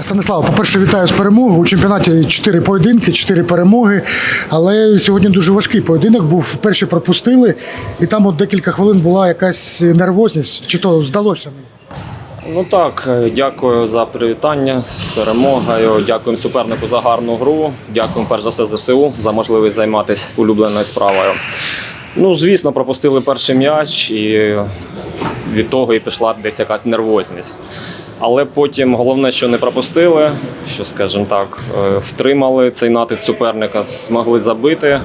Станислав, по-перше, вітаю з перемогою. У чемпіонаті 4 поєдинки, 4 перемоги. Але сьогодні дуже важкий поєдинок був. Перші пропустили, і там от декілька хвилин була якась нервозність, чи то здалося мені. Ну так, е, дякую за привітання з перемогою. Дякуємо супернику за гарну гру. Дякуємо перш за все ЗСУ за можливість займатися улюбленою справою. Ну, звісно, пропустили перший м'яч, і від того і пішла десь якась нервозність. Але потім головне, що не пропустили, що, скажімо так, е, втримали цей натиск суперника, змогли забити.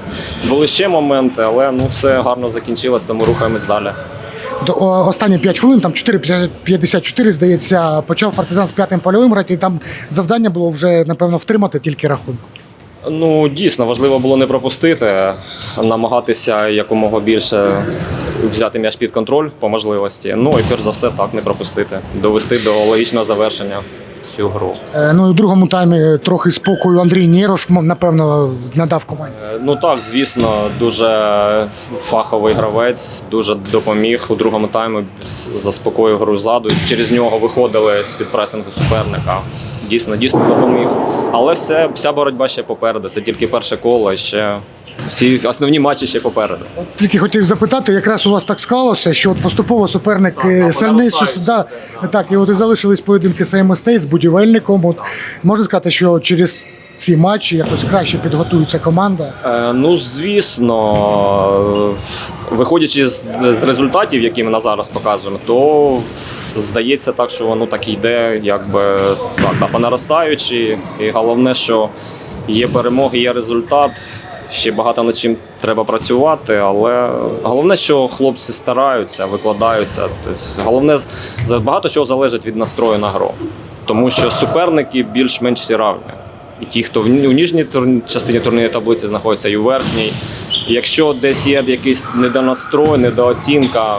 Були ще моменти, але ну все гарно закінчилось, тому рухаємось далі. До- Останні 5 хвилин, там 4.54, здається, почав партизан з п'ятим польовим грати, і там завдання було вже, напевно, втримати тільки рахунок. Ну, дійсно, важливо було не пропустити, намагатися якомога більше взяти м'яч під контроль по можливості. Ну і перш за все, так, не пропустити, довести до логічного завершення цю гру. Е, Ну і у другому таймі трохи спокою Андрій Нірош, напевно, надав команді. Е, Ну так, звісно, дуже фаховий гравець, дуже допоміг у другому таймі, заспокоїв гру ззаду. Через нього виходили з під пресингу суперника. Дійсно, дійсно допоміг. Але все, вся боротьба ще попереду. Це тільки перше коло, ще всі основні матчі ще попереду. Тільки хотів запитати, якраз у вас так склалося, що от поступово суперник Так, е, так, сильніший. Да, так, і от і залишились поєдинки Сейм Стейт з будівельником. От можна сказати, що через ці матчі якось краще підготується команда. Е, ну, звісно, виходячи з, з результатів, які ми на зараз показуємо, то здається так, що воно так йде, якби так, да, по наростаючи. І головне, що є перемоги, є результат. Ще багато над чим треба працювати, але головне, що хлопці стараються, викладаються. Тобто, головне, багато чого залежить від настрою на гру. Тому що суперники більш-менш всі равні. І ті, хто в ніжній частині турнірної таблиці знаходяться, і у верхній. Якщо десь є якийсь недонастрой, недооцінка,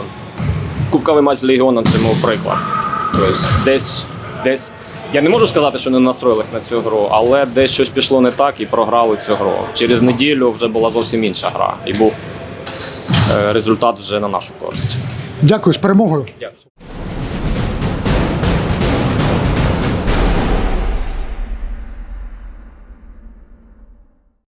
кубковий матч з Легіоном мов приклад. Тобто десь, десь. Я не можу сказати, що не настроїлись на цю гру, але десь щось пішло не так і програли цю гру. Через неділю вже була зовсім інша гра, і був е, результат вже на нашу користь. Дякую з перемогою. Дякую.